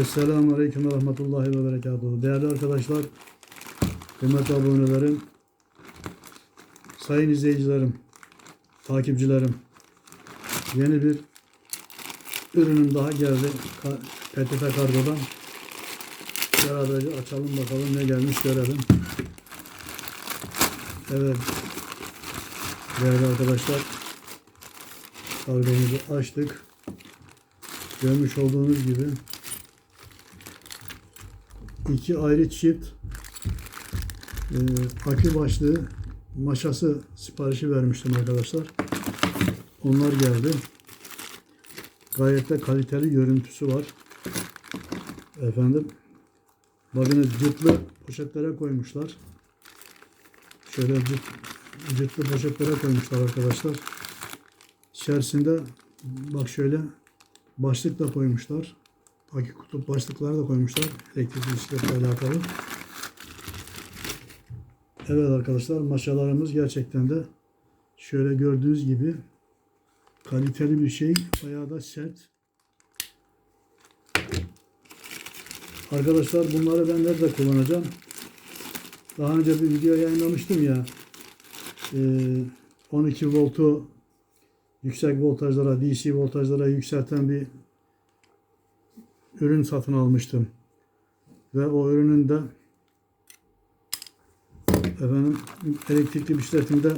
Esselamu Aleyküm ve Rahmetullahi ve Berekatuhu. Değerli arkadaşlar, kıymetli abonelerim, sayın izleyicilerim, takipçilerim, yeni bir ürünüm daha geldi. PTT Kargo'dan. Beraberce açalım bakalım ne gelmiş görelim. Evet. Değerli arkadaşlar, kargomuzu açtık. Görmüş olduğunuz gibi iki ayrı çift e, akü başlığı maşası siparişi vermiştim arkadaşlar. Onlar geldi. Gayet de kaliteli görüntüsü var. Efendim bakın cıtlı poşetlere koymuşlar. Şöyle cıt, cıtlı poşetlere koymuşlar arkadaşlar. İçerisinde bak şöyle başlık da koymuşlar. Akü kutup başlıklar da koymuşlar. Elektrikli bisikletle alakalı. Evet arkadaşlar maşalarımız gerçekten de şöyle gördüğünüz gibi kaliteli bir şey. Bayağı da sert. Arkadaşlar bunları ben nerede kullanacağım? Daha önce bir video yayınlamıştım ya. Ee, 12 voltu yüksek voltajlara, DC voltajlara yükselten bir ürün satın almıştım. Ve o ürünün de efendim elektrikli bisikletimde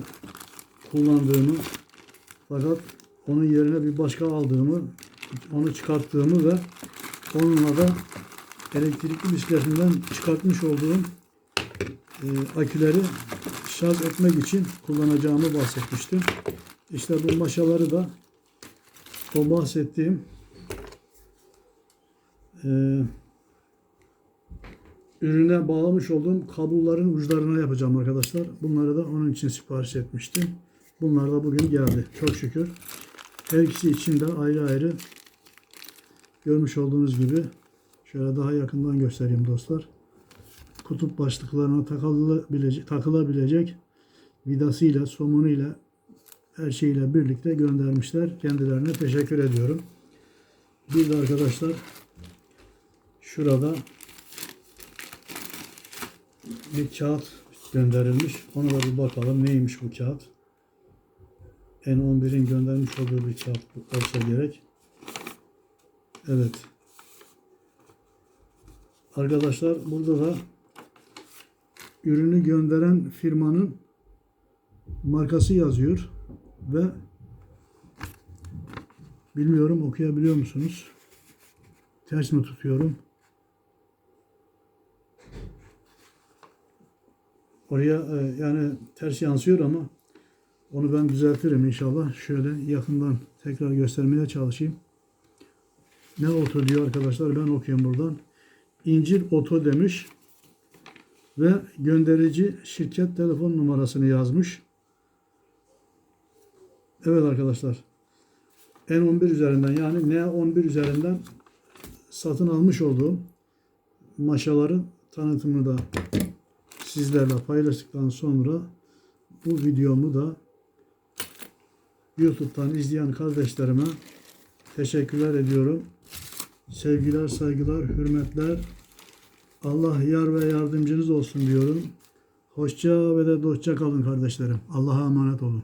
kullandığımı fakat onun yerine bir başka aldığımı onu çıkarttığımı ve onunla da elektrikli bisikletimden çıkartmış olduğum e, aküleri şarj etmek için kullanacağımı bahsetmiştim. İşte bu maşaları da o bahsettiğim e, ürüne bağlamış olduğum kabloların uçlarına yapacağım arkadaşlar. Bunları da onun için sipariş etmiştim. Bunlar da bugün geldi. Çok şükür. Her ikisi için de ayrı ayrı görmüş olduğunuz gibi şöyle daha yakından göstereyim dostlar. Kutup başlıklarına takılabilecek, takılabilecek vidasıyla, somunuyla her şeyle birlikte göndermişler. Kendilerine teşekkür ediyorum. Bir de arkadaşlar şurada bir kağıt gönderilmiş. Ona da bir bakalım neymiş bu kağıt. N11'in göndermiş olduğu bir kağıt olsa gerek. Evet. Arkadaşlar burada da ürünü gönderen firmanın markası yazıyor ve bilmiyorum okuyabiliyor musunuz? Ters mi tutuyorum? Oraya e, yani ters yansıyor ama onu ben düzeltirim inşallah. Şöyle yakından tekrar göstermeye çalışayım. Ne oto diyor arkadaşlar ben okuyayım buradan. İncil Oto demiş ve gönderici şirket telefon numarasını yazmış. Evet arkadaşlar. N11 üzerinden yani N11 üzerinden satın almış olduğum maşaların tanıtımını da sizlerle paylaştıktan sonra bu videomu da YouTube'dan izleyen kardeşlerime teşekkürler ediyorum. Sevgiler, saygılar, hürmetler. Allah yar ve yardımcınız olsun diyorum. Hoşça ve de dostça kalın kardeşlerim. Allah'a emanet olun.